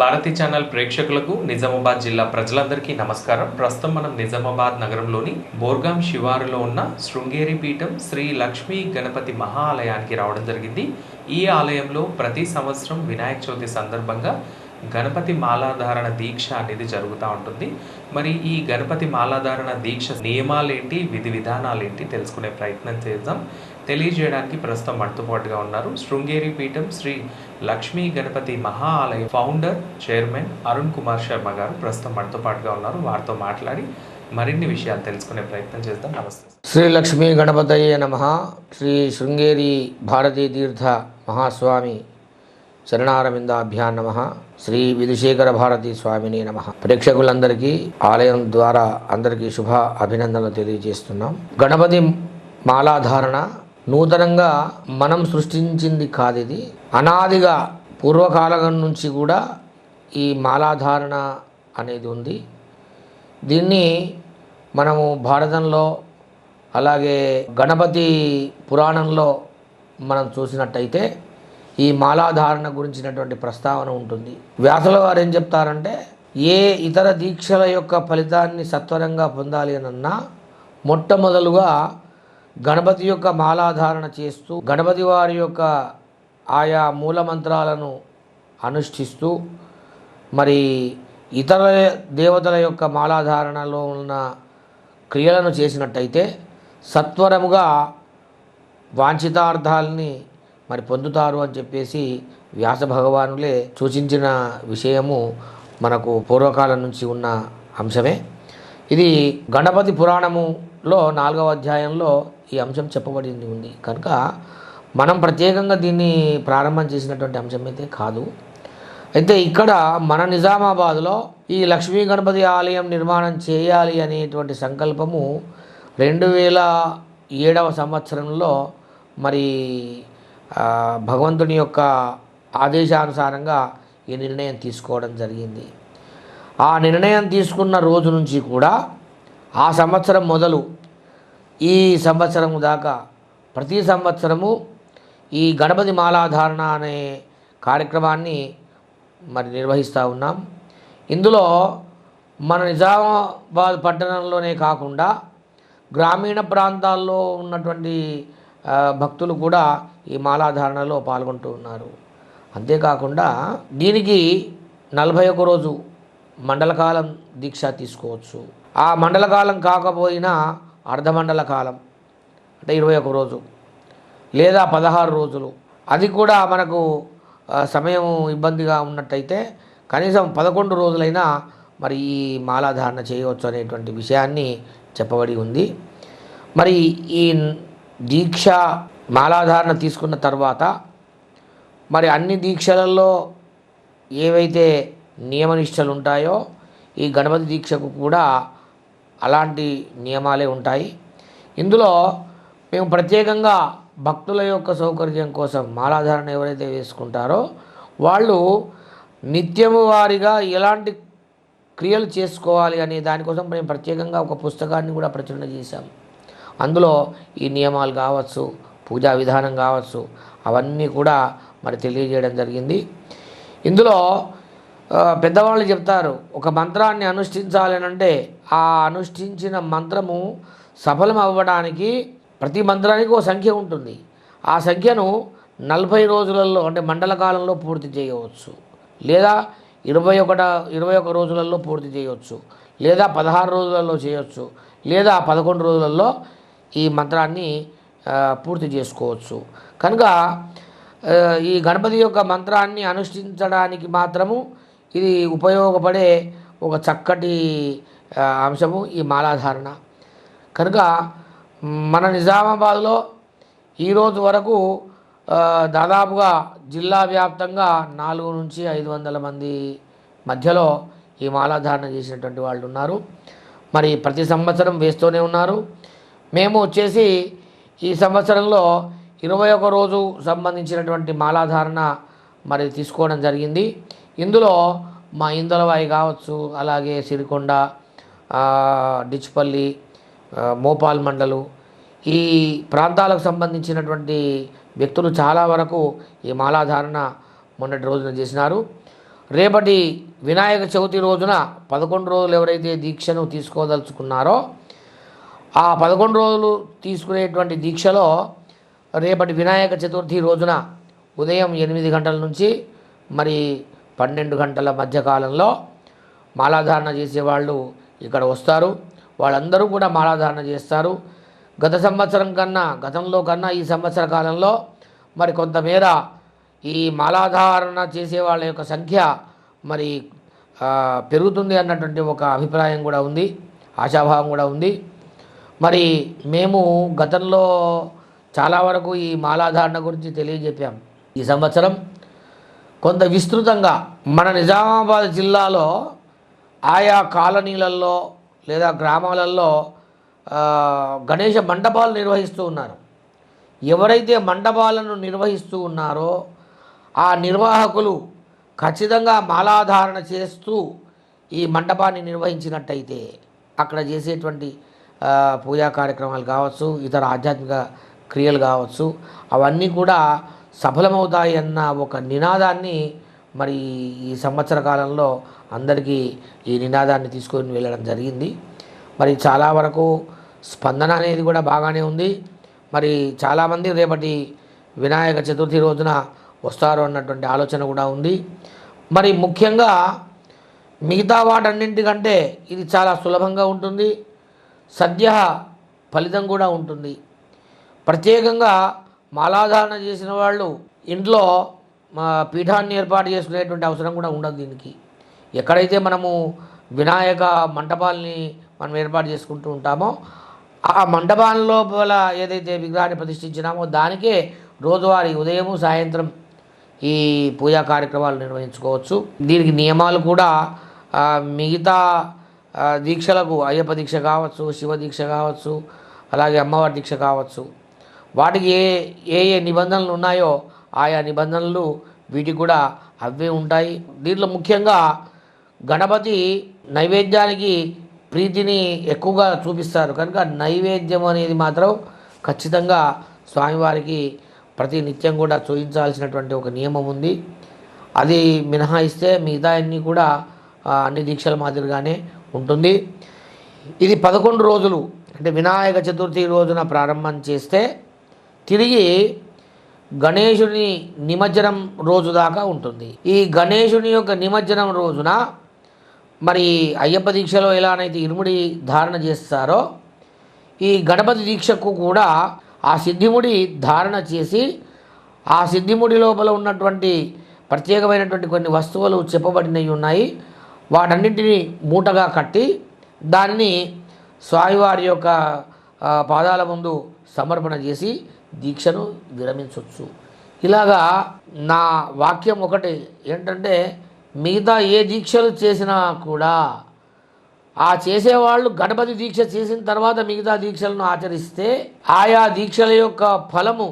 Bharati channel ప్రేక్షకులకు నిజామాబాద్ జిల్లా ప్రజలందరికీ నమస్కారం. ప్రస్తుతం మనం నిజామాబాద్ నగరంలోని బోర్గాం శివారులో ఉన్న శృంగేరి పీఠం శ్రీ లక్ష్మీ గణపతి మహా ఆలయానికి రావడం జరిగింది. ఈ ఆలయంలో ప్రతి సంవత్సరం వినాయక చవితి సందర్భంగా గణపతి మాలాధారణ దీక్ష అనేది జరుగుతూ ఉంటుంది. మరి ఈ గణపతి మాలాధారణ దీక్ష నియమాలేంటి విధి విధానాలేంటి తెలుసుకునే ప్రయత్నం చేద్దాం. తెలియజేయడానికి ప్రస్తుతం మనతో ఉన్నారు. శృంగేరి పీఠం శ్రీ లక్ష్మీ గణపతి మహా ఆలయ ఫౌండర్ చైర్మన్ అరుణ్ కుమార్ శర్మ గారు ప్రస్తుతం మనతో పాటుగా ఉన్నారు. వారితో మాట్లాడి మరిన్ని విషయాలు తెలుసుకునే ప్రయత్నం చేద్దాం. నమస్తే శ్రీ లక్ష్మీ గణపతయే నమ. శ్రీ శృంగేరి భారతీ తీర్థ మహాస్వామి చరణారవిందాభ్యాన్ నమ. శ్రీ విధుశేఖర భారతీ స్వామిని నమ. ప్రేక్షకులందరికీ ఆలయం ద్వారా అందరికీ శుభ అభినందనలు తెలియజేస్తున్నాం. గణపతి మాలాధారణ నూతనంగా మనం సృష్టించింది కాదు ఇది అనాదిగా పూర్వకాలం నుంచి కూడా ఈ మాలాధారణ అనేది ఉంది. దీన్ని మనము భారతంలో అలాగే గణపతి పురాణంలో మనం చూసినట్టయితే ఈ మాలాధారణ గురించినటువంటి ప్రస్తావన ఉంటుంది. వ్యాసుల వారు ఏం చెప్తారంటే ఏ ఇతర దీక్షల యొక్క ఫలితాన్ని సత్వరంగా పొందాలి అనన్నా మొట్టమొదలుగా గణపతి యొక్క మాలాధారణ చేస్తూ గణపతి వారి యొక్క ఆయా మూల మంత్రాలను అనుష్ఠిస్తూ మరి ఇతర దేవతల యొక్క మాలాధారణలో ఉన్న క్రియలను చేసినట్టయితే సత్వరముగా వాంఛితార్థాలని మరి పొందుతారు అని చెప్పేసి వ్యాస భగవానులే సూచించిన విషయము మనకు పూర్వకాలం నుంచి ఉన్న అంశమే. ఇది గణపతి పురాణములో నాలుగవ అధ్యాయంలో ఈ అంశం చెప్పబడింది ఉంది. కనుక మనం ప్రత్యేకంగా దీన్ని ప్రారంభం చేసినటువంటి అంశం అయితే కాదు. అయితే ఇక్కడ మన నిజామాబాద్లో ఈ లక్ష్మీ గణపతి ఆలయం నిర్మాణం చేయాలి అనేటువంటి సంకల్పము రెండు వేల ఏడవ సంవత్సరంలో మరి భగవంతుని యొక్క ఆదేశానుసారంగా ఈ నిర్ణయం తీసుకోవడం జరిగింది. ఆ నిర్ణయం తీసుకున్న రోజు నుంచి కూడా ఆ సంవత్సరం మొదలు ఈ సంవత్సరం దాకా ప్రతి సంవత్సరము ఈ గణపతి మాలాధారణ అనే కార్యక్రమాన్ని మరి నిర్వహిస్తూ ఉన్నాం. ఇందులో మన నిజామాబాద్ పట్టణంలోనే కాకుండా గ్రామీణ ప్రాంతాల్లో ఉన్నటువంటి భక్తులు కూడా ఈ మాలాధారణలో పాల్గొంటూ ఉన్నారు. అంతేకాకుండా దీనికి నలభై ఒక రోజు మండలకాలం దీక్ష తీసుకోవచ్చు. ఆ మండలకాలం కాకపోయినా అర్ధమండల కాలం అంటే ఇరవై ఒక రోజు లేదా పదహారు రోజులు. అది కూడా మనకు సమయం ఇబ్బందిగా ఉన్నట్టయితే కనీసం పదకొండు రోజులైనా మరి ఈ మాలాధారణ చేయవచ్చు అనేటువంటి విషయాన్ని చెప్పబడి ఉంది. మరి ఈ దీక్ష మాలాధారణ తీసుకున్న తర్వాత మరి అన్ని దీక్షలలో ఏవైతే నియమనిష్టలు ఉంటాయో ఈ గణపతి దీక్షకు కూడా అలాంటి నియమాలే ఉంటాయి. ఇందులో మేము ప్రత్యేకంగా భక్తుల యొక్క సౌకర్యం కోసం మాలాధారణ ఎవరైతే వేసుకుంటారో వాళ్ళు నిత్యము వారిగా ఎలాంటి క్రియలు చేసుకోవాలి అనే దానికోసం మేము ప్రత్యేకంగా ఒక పుస్తకాన్ని కూడా ప్రచురణ చేశాం. అందులో ఈ నియమాలు కావచ్చు పూజా విధానం కావచ్చు అవన్నీ కూడా మరి తెలియజేయడం జరిగింది. ఇందులో పెద్దవాళ్ళు చెప్తారు ఒక మంత్రాన్ని అనుష్ఠించాలి అంటే ఆ అనుష్ఠించిన మంత్రము సఫలం అవ్వడానికి ప్రతి మంత్రానికి ఒక సంఖ్య ఉంటుంది. ఆ సంఖ్యను నలభై రోజులలో అంటే మండల కాలంలో పూర్తి చేయవచ్చు. లేదా ఇరవై ఒకట ఇరవై ఒక రోజులలో పూర్తి చేయవచ్చు. లేదా పదహారు రోజులలో చేయవచ్చు. లేదా పదకొండు రోజులలో ఈ మంత్రాన్ని పూర్తి చేసుకోవచ్చు. కనుక ఈ గణపతి యొక్క మంత్రాన్ని అనుష్ఠించడానికి మాత్రము ఇది ఉపయోగపడే ఒక చక్కటి అంశము ఈ మాలాధారణ. కనుక మన నిజామాబాద్లో ఈరోజు వరకు దాదాపుగా జిల్లా వ్యాప్తంగా నాలుగు నుంచి ఐదు వందల మంది మధ్యలో ఈ మాలాధారణ చేసినటువంటి వాళ్ళు ఉన్నారు. మరి ప్రతి సంవత్సరం వేస్తూనే ఉన్నారు. మేము వచ్చేసి ఈ సంవత్సరంలో ఇరవై ఒక రోజు సంబంధించినటువంటి మాలాధారణ మరి తీసుకోవడం జరిగింది. ఇందులో మా ఇందలవాయి కావచ్చు అలాగే సిరికొండ డిచ్పల్లి మోపాల్ మండలు ఈ ప్రాంతాలకు సంబంధించినటువంటి వ్యక్తులు చాలా వరకు ఈ మాలాధారణ మొన్నటి రోజున చేసినారు. రేపటి వినాయక చవితి రోజున పదకొండు రోజులు ఎవరైతే దీక్షను తీసుకోదలుచుకున్నారో ఆ పదకొండు రోజులు తీసుకునేటువంటి దీక్షలో రేపటి వినాయక చతుర్థి రోజున ఉదయం ఎనిమిది గంటల నుంచి మరి పన్నెండు గంటల మధ్యకాలంలో మాలాధారణ చేసేవాళ్ళు ఇక్కడ వస్తారు. వాళ్ళందరూ కూడా మాలాధారణ చేస్తారు. గత సంవత్సరం కన్నా గతంలో కన్నా ఈ సంవత్సర కాలంలో మరి కొంతమేర ఈ మాలాధారణ చేసే వాళ్ళ యొక్క సంఖ్య మరి పెరుగుతుంది అన్నటువంటి ఒక అభిప్రాయం కూడా ఉంది ఆశాభావం కూడా ఉంది. మరి మేము గతంలో చాలా వరకు ఈ మాలాధారణ గురించి తెలియజెప్పాం. ఈ సంవత్సరం కొంత విస్తృతంగా మన నిజామాబాద్ జిల్లాలో ఆయా కాలనీలలో లేదా గ్రామాలలో గణేష మండపాలు నిర్వహిస్తూ ఉన్నారు. ఎవరైతే మండపాలను నిర్వహిస్తూ ఉన్నారో ఆ నిర్వాహకులు ఖచ్చితంగా మాలాధారణ చేస్తూ ఈ మండపాన్ని నిర్వహించినట్టయితే అక్కడ చేసేటువంటి పూజా కార్యక్రమాలు కావచ్చు ఇతర ఆధ్యాత్మిక క్రియలు కావచ్చు అవన్నీ కూడా సఫలమవుతాయన్న ఒక నినాదాన్ని మరి ఈ సంవత్సర కాలంలో అందరికీ ఈ నినాదాన్ని తీసుకొని వెళ్ళడం జరిగింది. మరి చాలా వరకు స్పందన అనేది కూడా బాగానే ఉంది. మరి చాలామంది రేపటి వినాయక చతుర్థి రోజున వస్తారు అన్నటువంటి ఆలోచన కూడా ఉంది. మరి ముఖ్యంగా మిగతా వాటన్నింటికంటే ఇది చాలా సులభంగా ఉంటుంది. సద్య ఫలితం కూడా ఉంటుంది. ప్రత్యేకంగా మాలాధారణ చేసిన వాళ్ళు ఇంట్లో మా పీఠాన్ని ఏర్పాటు చేసుకునేటువంటి అవసరం కూడా ఉండదు దీనికి. ఎక్కడైతే మనము వినాయక మంటపాలని మనం ఏర్పాటు చేసుకుంటూ ఉంటామో ఆ మండపాల లోపల ఏదైతే విగ్రహాన్ని ప్రతిష్ఠించినామో దానికే రోజువారీ ఉదయము సాయంత్రం ఈ పూజా కార్యక్రమాలు నిర్వహించుకోవచ్చు. దీనికి నియమాలు కూడా మిగతా దీక్షలకు అయ్యప్ప దీక్ష కావచ్చు శివ దీక్ష కావచ్చు అలాగే అమ్మవారి దీక్ష కావచ్చు. వాటికి ఏ ఏ ఏ నిబంధనలు ఉన్నాయో ఆయా నిబంధనలు వీటికి కూడా అవే ఉంటాయి. దీంట్లో ముఖ్యంగా గణపతి నైవేద్యానికి ప్రీతిని ఎక్కువగా చూపిస్తారు. కనుక నైవేద్యం అనేది మాత్రం ఖచ్చితంగా స్వామివారికి ప్రతి నిత్యం కూడా చూపించాల్సినటువంటి ఒక నియమం ఉంది. అది మినహాయిస్తే మిగతా అన్నీ కూడా అన్ని దీక్షల మాదిరిగానే ఉంటుంది. ఇది పదకొండు రోజులు అంటే వినాయక చతుర్థి రోజున ప్రారంభం చేస్తే తిరిగి గణేశుని నిమజ్జనం రోజు దాకా ఉంటుంది. ఈ గణేశుని యొక్క నిమజ్జనం రోజున మరి అయ్యప్ప దీక్షలో ఎలానైతే ఇరుముడి ధారణ చేస్తారో ఈ గణపతి దీక్షకు కూడా ఆ సిద్ధిముడి ధారణ చేసి ఆ సిద్ధిముడి లోపల ఉన్నటువంటి ప్రత్యేకమైనటువంటి కొన్ని వస్తువులు చెప్పబడినవి ఉన్నాయి. వాటన్నింటినీ మూటగా కట్టి దానిని స్వామివారి యొక్క పాదాల ముందు సమర్పణ చేసి దీక్షను విరమించవచ్చు ఇలాగా నా వాక్యం ఒకటి ఏంటంటే మిగతా ఏ దీక్షలు చేసినా కూడా ఆ చేసేవాళ్ళు గణపతి దీక్ష చేసిన తర్వాత మిగతా దీక్షలను ఆచరిస్తే ఆయా దీక్షల యొక్క ఫలము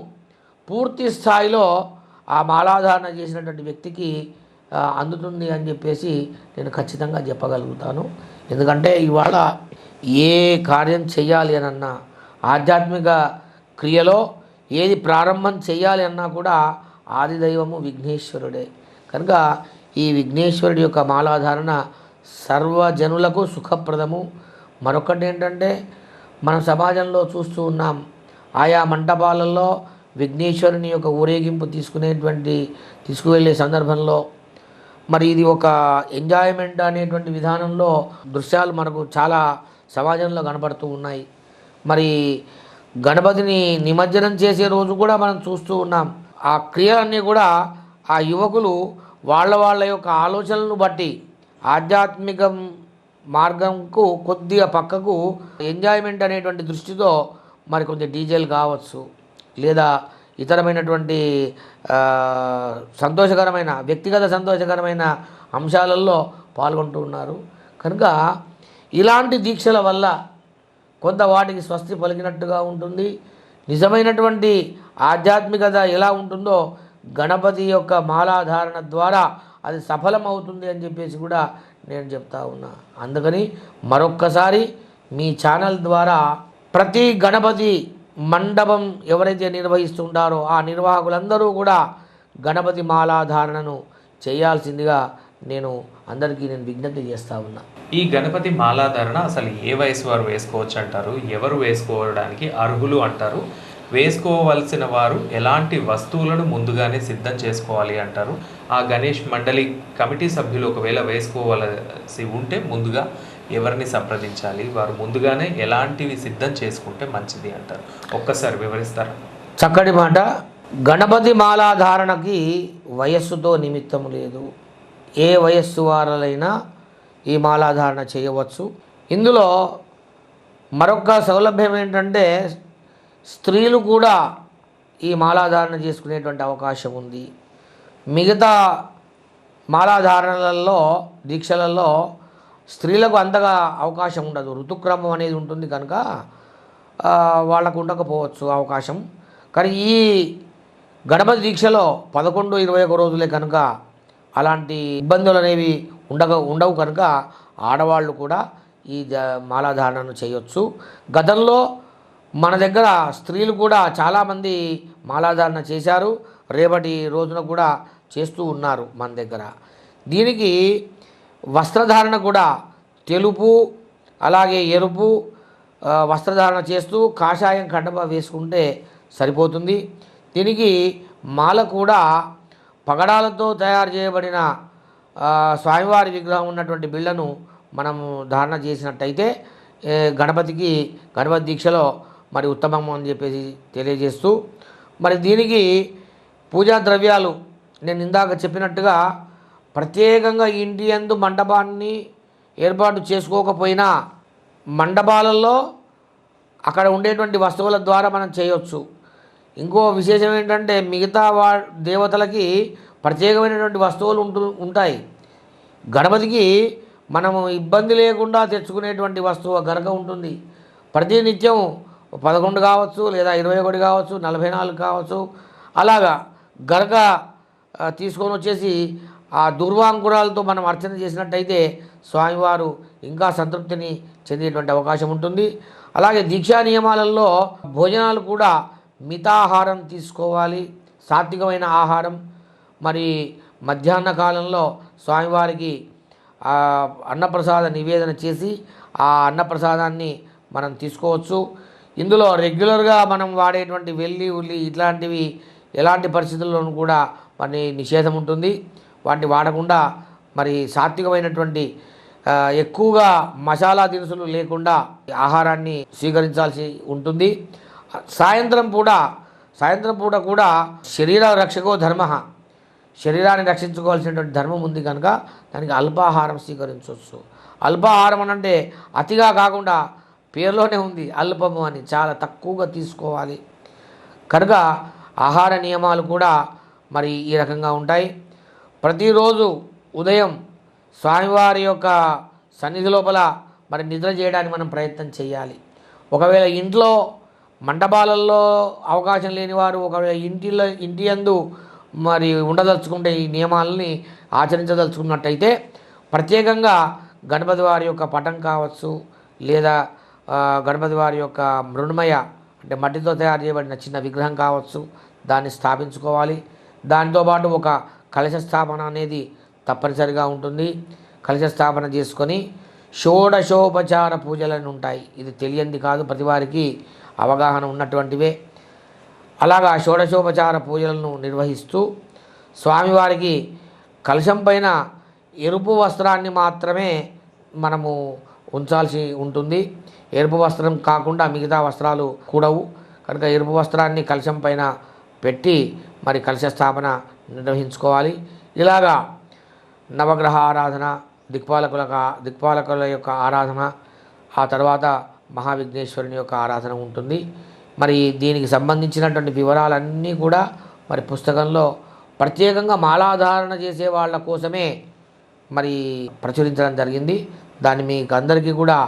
పూర్తి స్థాయిలో ఆ మాలాధారణ చేసినటువంటి వ్యక్తికి అందుతుంది అని చెప్పేసి నేను ఖచ్చితంగా చెప్పగలుగుతాను. ఎందుకంటే ఇవాళ ఏ కార్యం చేయాలి అనన్నా ఆధ్యాత్మిక క్రియలో ఏది ప్రారంభం చేయాలి అన్నా కూడా ఆది దైవము విఘ్నేశ్వరుడే. కనుక ఈ విఘ్నేశ్వరుడి యొక్క మాలాధారణ సర్వజనులకు సుఖప్రదము. మరొకటి ఏంటంటే మన సమాజంలో చూస్తూ ఉన్నాం ఆయా మంటపాలలో విఘ్నేశ్వరుని యొక్క ఊరేగింపు తీసుకునేటువంటి తీసుకువెళ్ళే సందర్భంలో మరి ఇది ఒక ఎంజాయ్మెంట్ అనేటువంటి విధానంలో దృశ్యాలు మనకు చాలా సమాజంలో కనపడుతూ ఉన్నాయి. మరి గణపతిని నిమజ్జనం చేసే రోజు కూడా మనం చూస్తూ ఉన్నాం. ఆ క్రియలన్నీ కూడా ఆ యువకులు వాళ్ళ వాళ్ళ యొక్క ఆలోచనలను బట్టి ఆధ్యాత్మిక మార్గంకు కొద్దిగా పక్కకు ఎంజాయ్మెంట్ అనేటువంటి దృష్టితో మరి కొద్ది డీజేలు కావచ్చు. లేదా ఇతరమైనటువంటి సంతోషకరమైన వ్యక్తిగత సంతోషకరమైన అంశాలలో పాల్గొంటూ ఉన్నారు. కనుక ఇలాంటి దీక్షల వల్ల కొంత వాటికి స్వస్తి పలికినట్టుగా ఉంటుంది. నిజమైనటువంటి ఆధ్యాత్మికత ఎలా ఉంటుందో గణపతి యొక్క మాలాధారణ ద్వారా అది సఫలమవుతుంది అని చెప్పేసి కూడా నేను చెప్తా ఉన్నా. అందుకని మరొక్కసారి మీ ఛానల్ ద్వారా ప్రతి గణపతి మండపం ఎవరైతే నిర్వహిస్తుంటారో ఆ నిర్వాహకులందరూ కూడా గణపతి మాలాధారణను చేయాల్సిందిగా నేను అందరికీ నేను విజ్ఞప్తి చేస్తూ ఉన్నా. ఈ గణపతి మాలాధారణ అసలు ఏ వయసు వారు వేసుకోవచ్చు అంటారు? ఎవరు వేసుకోవడానికి అర్హులు అంటారు? వేసుకోవలసిన వారు ఎలాంటి వస్తువులను ముందుగానే సిద్ధం చేసుకోవాలి అంటారు? ఆ గణేష్ మండలి కమిటీ సభ్యులు ఒకవేళ వేసుకోవలసి ఉంటే ముందుగా ఎవరిని సంప్రదించాలి? వారు ముందుగానే ఎలాంటివి సిద్ధం చేసుకుంటే మంచిది అంటారు? ఒక్కసారి వివరిస్తారా? చక్కటి మాట. గణపతి మాలాధారణకి వయస్సుతో నిమిత్తం లేదు. ఏ వయస్సు వారైనా ఈ మాలాధారణ చేయవచ్చు. ఇందులో మరొక సౌలభ్యం ఏంటంటే స్త్రీలు కూడా ఈ మాలాధారణ చేసుకునేటువంటి అవకాశం ఉంది. మిగతా మాలాధారణలలో దీక్షలలో స్త్రీలకు అంతగా అవకాశం ఉండదు. ఋతుక్రమం అనేది ఉంటుంది కనుక వాళ్ళకు ఉండకపోవచ్చు అవకాశం. కానీ ఈ గణపతి దీక్షలో పదకొండు ఇరవై ఒక రోజులే కనుక అలాంటి ఇబ్బందులు అనేవి ఉండగా ఉండవు కనుక ఆడవాళ్ళు కూడా ఈ మాలాధారణను చేయొచ్చు. గతంలో మన దగ్గర స్త్రీలు కూడా చాలామంది మాలాధారణ చేశారు. రేపటి రోజున కూడా చేస్తూ ఉన్నారు మన దగ్గర. దీనికి వస్త్రధారణ కూడా తెలుపు అలాగే ఎరుపు వస్త్రధారణ చేస్తూ కాషాయం కండప వేసుకుంటే సరిపోతుంది. దీనికి మాల కూడా పగడాలతో తయారు చేయబడిన స్వామివారి విగ్రహం ఉన్నటువంటి బిళ్ళను మనం ధారణ చేసినట్టయితే గణపతికి గణపతి దీక్షలో మరి ఉత్తమం అని చెప్పేసి తెలియజేస్తూ మరి దీనికి పూజా ద్రవ్యాలు నేను ఇందాక చెప్పినట్టుగా ప్రత్యేకంగా ఇంటి యందు మండపాన్ని ఏర్పాటు చేసుకోకపోయినా మండపాలలో అక్కడ ఉండేటువంటి వస్తువుల ద్వారా మనం చేయవచ్చు ఇంకో విశేషం ఏంటంటే మిగతా వా దేవతలకి ప్రత్యేకమైనటువంటి వస్తువులు ఉంటు ఉంటాయి. గణపతికి మనము ఇబ్బంది లేకుండా తెచ్చుకునేటువంటి వస్తువు గనక ఉంటుంది. ప్రతి నిత్యం పదకొండు కావచ్చు లేదా ఇరవై ఒకటి కావచ్చు నలభై నాలుగు కావచ్చు అలాగా గనక తీసుకొని వచ్చేసి ఆ దుర్వాంకురాలతో మనం అర్చన చేసినట్టయితే స్వామివారు ఇంకా సంతృప్తిని చెందేటువంటి అవకాశం ఉంటుంది. అలాగే దీక్షా నియమాలలో భోజనాలు కూడా మితాహారం తీసుకోవాలి. సాత్వికమైన ఆహారం. మరి మధ్యాహ్న కాలంలో స్వామివారికి అన్నప్రసాద నివేదన చేసి ఆ అన్నప్రసాదాన్ని మనం తీసుకోవచ్చు. ఇందులో రెగ్యులర్గా మనం వాడేటువంటి వెల్లి ఉల్లి ఇట్లాంటివి ఎలాంటి పరిస్థితుల్లోనూ కూడా మరి నిషేధం ఉంటుంది. వాటిని వాడకుండా మరి సాత్వికమైనటువంటి ఎక్కువగా మసాలా దినుసులు లేకుండా ఆహారాన్ని స్వీకరించాల్సి ఉంటుంది. సాయంత్రం పూట సాయంత్రం పూట కూడా శరీర రక్షకో ధర్మ. శరీరాన్ని రక్షించుకోవాల్సినటువంటి ధర్మం ఉంది కనుక దానికి అల్పాహారం స్వీకరించవచ్చు. అల్పాహారం అని అంటే అతిగా కాకుండా పేరులోనే ఉంది అల్పము అని చాలా తక్కువగా తీసుకోవాలి. కనుక ఆహార నియమాలు కూడా మరి ఈ రకంగా ఉంటాయి. ప్రతిరోజు ఉదయం స్వామివారి యొక్క సన్నిధి లోపల మరి నిద్ర చేయడానికి మనం ప్రయత్నం చేయాలి. ఒకవేళ ఇంట్లో మండపాలలో అవకాశం లేని వారు ఒకవేళ ఇంటిలో ఇంటి యందు మరి ఉండదలుచుకుంటే ఈ నియమాలని ఆచరించదలుచుకున్నట్టయితే ప్రత్యేకంగా గణపతి వారి యొక్క పటం కావచ్చు లేదా గణపతి వారి యొక్క మృణ్మయ అంటే మట్టితో తయారు చేయబడిన చిన్న విగ్రహం కావచ్చు దాన్ని స్థాపించుకోవాలి. దానితో పాటు ఒక కలశ స్థాపన అనేది తప్పనిసరిగా ఉంటుంది. కలశ స్థాపన చేసుకొని షోడశోపచార పూజలని ఉంటాయి ఇది తెలియంది కాదు ప్రతి వారికి అవగాహన ఉన్నటువంటివే. అలాగా షోడశోపచార పూజలను నిర్వహిస్తూ స్వామివారికి కలశం పైన ఎరుపు వస్త్రాన్ని మాత్రమే మనము ఉంచాల్సి ఉంటుంది. ఎరుపు వస్త్రం కాకుండా మిగతా వస్త్రాలు కూడవు. కనుక ఎరుపు వస్త్రాన్ని కలశం పైన పెట్టి మరి కలశ స్థాపన నిర్వహించుకోవాలి. ఇలాగా నవగ్రహ ఆరాధన దిక్పాలకుల దిక్పాలకుల యొక్క ఆరాధన ఆ తర్వాత మహావిఘ్నేశ్వరుని యొక్క ఆరాధన ఉంటుంది. మరి దీనికి సంబంధించినటువంటి వివరాలన్నీ కూడా మరి పుస్తకంలో ప్రత్యేకంగా మాలాధారణ చేసే వాళ్ళ కోసమే మరి ప్రచురించడం జరిగింది. దాన్ని మీకు అందరికీ కూడా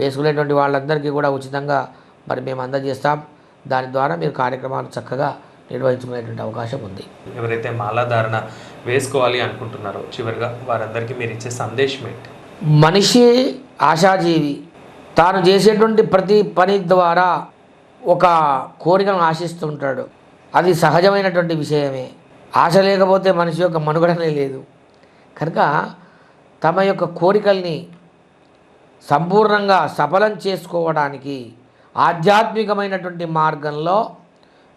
వేసుకునేటువంటి వాళ్ళందరికీ కూడా ఉచితంగా మరి మేము అందజేస్తాం. దాని ద్వారా మీరు కార్యక్రమాలు చక్కగా నిర్వహించుకునేటువంటి అవకాశం ఉంది. ఎవరైతే మాలాధారణ వేసుకోవాలి అనుకుంటున్నారో చివరిగా వారందరికీ మీరు ఇచ్చే సందేశం ఏంటి? మనిషి ఆశాజీవి తాను చేసేటువంటి ప్రతి పని ద్వారా ఒక కోరికను ఆశిస్తుంటాడు. అది సహజమైనటువంటి విషయమే. ఆశ లేకపోతే మనిషి యొక్క మనుగడనే లేదు. కనుక తమ యొక్క కోరికల్ని సంపూర్ణంగా సఫలం చేసుకోవడానికి ఆధ్యాత్మికమైనటువంటి మార్గంలో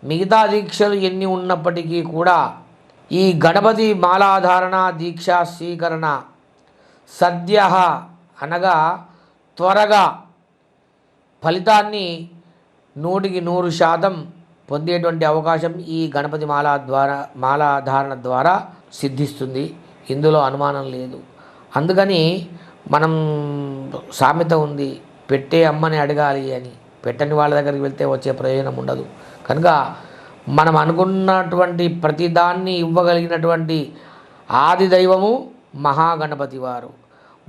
మిగతా దీక్షలు ఎన్ని ఉన్నప్పటికీ కూడా ఈ గణపతి మాలాధారణ దీక్షా స్వీకరణ సద్య అనగా త్వరగా ఫలితాన్ని నూటికి నూరు శాతం పొందేటువంటి అవకాశం ఈ గణపతి మాల ద్వారా మాలాధారణ ద్వారా సిద్ధిస్తుంది. ఇందులో అనుమానం లేదు. అందుకని మనం సామెత ఉంది పెట్టే అమ్మని అడగాలి అని. పెట్టని వాళ్ళ దగ్గరికి వెళ్తే వచ్చే ప్రయోజనం ఉండదు. కనుక మనం అనుకున్నటువంటి ప్రతిదాన్ని ఇవ్వగలిగినటువంటి ఆది దైవము మహాగణపతి వారు.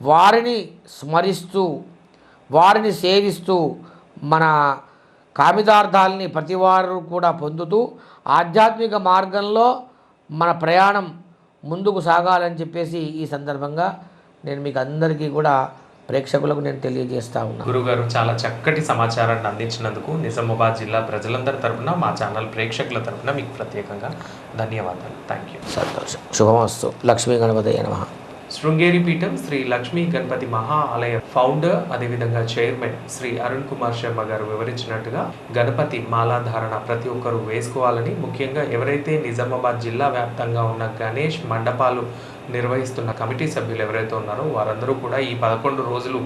వారిని స్మరిస్తూ వారిని సేవిస్తూ మన కామితార్థాలని ప్రతివారు కూడా పొందుతూ ఆధ్యాత్మిక మార్గంలో మన ప్రయాణం ముందుకు సాగాలని చెప్పేసి ఈ సందర్భంగా నేను మీకు అందరికీ కూడా ప్రేక్షకులకు నేను తెలియజేస్తా ఉన్నాను గురుగారు చాలా చక్కటి సమాచారాన్ని అందించినందుకు నిజామాబాద్ జిల్లా ప్రజలందరి తరపున మా ఛానల్ ప్రేక్షకుల తరపున మీకు ప్రత్యేకంగా ధన్యవాదాలు. థ్యాంక్ యూ సంతోషం శుభమస్తు. లక్ష్మీ గణపతి నమ. శృంగేరి పీఠం శ్రీ లక్ష్మీ గణపతి మహా ఆలయ ఫౌండర్ అదేవిధంగా చైర్మన్ శ్రీ అరుణ్ కుమార్ శర్మ గారు వివరించినట్టుగా గణపతి మాలాధారణ ప్రతి ఒక్కరూ వేసుకోవాలని ముఖ్యంగా ఎవరైతే నిజామాబాద్ జిల్లా వ్యాప్తంగా ఉన్న గణేష్ మండపాలు నిర్వహిస్తున్న కమిటీ సభ్యులు ఎవరైతే ఉన్నారో వారందరూ కూడా ఈ పదకొండు రోజులు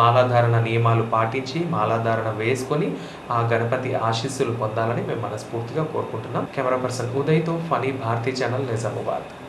మాలాధారణ నియమాలు పాటించి మాలాధారణ వేసుకొని ఆ గణపతి ఆశీస్సులు పొందాలని మేము మనస్ఫూర్తిగా కోరుకుంటున్నాం. కెమెరా పర్సన్ ఉదయ్తో ఫనీ భారతీ ఛానల్ నిజామాబాద్.